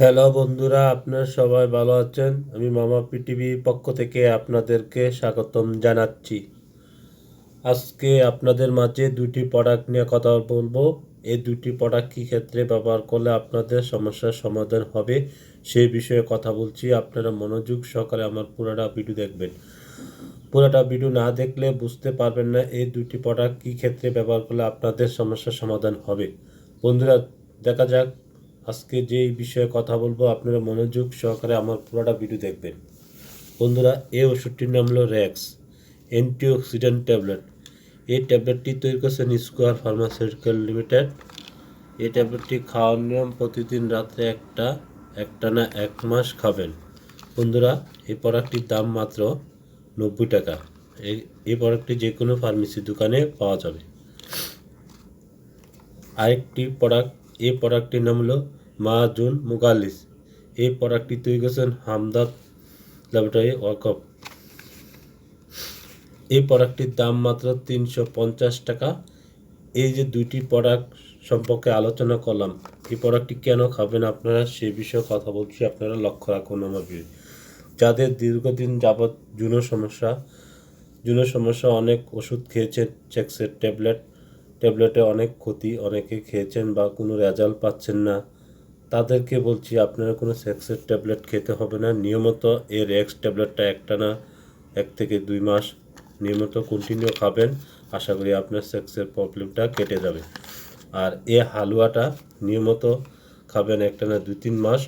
Hello বন্ধুরা, আপনারা সবাই ভালো আছেন? আমি মামা পিটিভি পক্ষ থেকে আপনাদেরকে স্বাগতম জানাচ্ছি। আজকে আপনাদের মাঝে দুটি প্রোডাক্ট নিয়ে কথা বলব। এই দুটি প্রোডাক্ট কী ক্ষেত্রে ব্যবহার করলে আপনাদের সমস্যার সমাধান হবে, সেই বিষয়ে কথা বলছি। আপনারা মনোযোগ সহকারে আমার পুরোটা ভিডিও দেখবেন। পুরোটা ভিডিও না দেখলে বুঝতে পারবেন না এই দুটি প্রোডাক্ট কী ক্ষেত্রে ব্যবহার করলে আপনাদের সমস্যার সমাধান হবে। বন্ধুরা, দেখা যাক আজকে যে বিষয়ে কথা বলব, আপনারা মনোযোগ সহকারে আমার পুরোটা ভিডিও দেখবেন। বন্ধুরা, এই ওষুধটির নাম হলো র্যাক্স অ্যান্টিঅক্সিডেন্ট ট্যাবলেট এই ট্যাবলেটটি তৈরি করেছেন স্কোয়ার ফার্মাসিউটিক্যাল লিমিটেড এই ট্যাবলেটটি খাওয়ার নিয়ম, প্রতিদিন রাত্রে একটা, একটানা এক মাস খাবেন। বন্ধুরা, এই প্রোডাক্টটির দাম মাত্র নব্বই টাকা। এই এই প্রোডাক্টটি যে কোনো ফার্মেসি দোকানে পাওয়া যাবে। আরেকটি প্রোডাক্ট এই প্রোডাক্টটির নাম হলো মাহাজুন মুগালিস এই প্রোডাক্টটি তৈরি করেছেন হামদাদ ল্যাবরেটরি ওয়াকফ এই প্রোডাক্টটির দাম মাত্র তিনশো পঞ্চাশ টাকা। এই যে দুইটি প্রোডাক্ট সম্পর্কে আলোচনা করলাম, এই প্রোডাক্টটি কেন খাবেন আপনারা সে বিষয়ে কথা বলছি, আপনারা লক্ষ্য রাখুন আমার যাদের দীর্ঘদিন যাবৎ যৌন সমস্যা যৌন সমস্যা অনেক ওষুধ খেয়েছেন, চেক্সের ট্যাবলেট, ট্যাবলেটে অনেক ক্ষতি, অনেকে খেয়েছেন বা কোনো রেজাল্ট পাচ্ছেন না। তাদেরকে বলছি, আপনারা কোনো সেক্সের ট্যাবলেট খেতে হবে না। নিয়মিত এর এক্স ট্যাবলেটটা একটানা এক থেকে দুই মাস নিয়মিত কন্টিনিউ খাবেন। আশা করি আপনার সেক্সের প্রবলেমটা কেটে যাবে। আর এ হালুয়াটা নিয়মিত খাবেন একটানা দুই তিন মাস,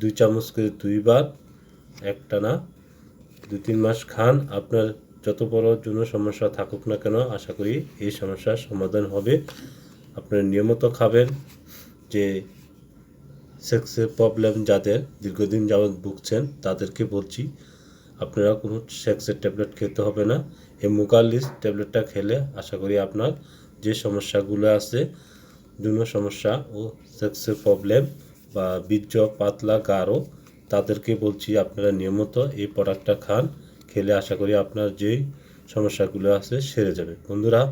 দুই চামচ করে দুইবার একটানা দুই তিন মাস খান। আপনার যত বড় জন্য সমস্যা থাকুক না কেন, আশা করি এই সমস্যার সমাধান হবে। আপনারা নিয়মিত খাবেন যে সেক্সের প্রবলেম যাদের দীর্ঘদিন যাবৎ ভুগছেন, তাদেরকে বলছি, আপনারা কোনো সেক্সের ট্যাবলেট খেতে হবে না। এই মুকালিস ট্যাবলেটটা খেলে আশা করি আপনার যে সমস্যাগুলো আছে, যৌন সমস্যা ও সেক্সের প্রবলেম বা বীর্য পাতলা গাঢ়, তাদেরকে বলছি আপনারা নিয়মিত এই প্রোডাক্টটা খান, খেলে আশা করি আপনার যেই সমস্যাগুলো আছে সেরে যাবে। বন্ধুরা,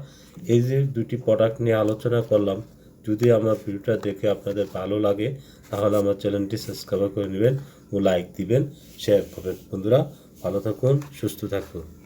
এই যে দুটি প্রোডাক্ট নিয়ে আলোচনা করলাম যদি আমার ভিডিওটা দেখে আপনাদের ভালো লাগে, তাহলে আমার চ্যানেলটি সাবস্ক্রাইব করে নেবেন ও লাইক দিবেন শেয়ার করবেন। বন্ধুরা, ভালো থাকুন, সুস্থ থাকুন।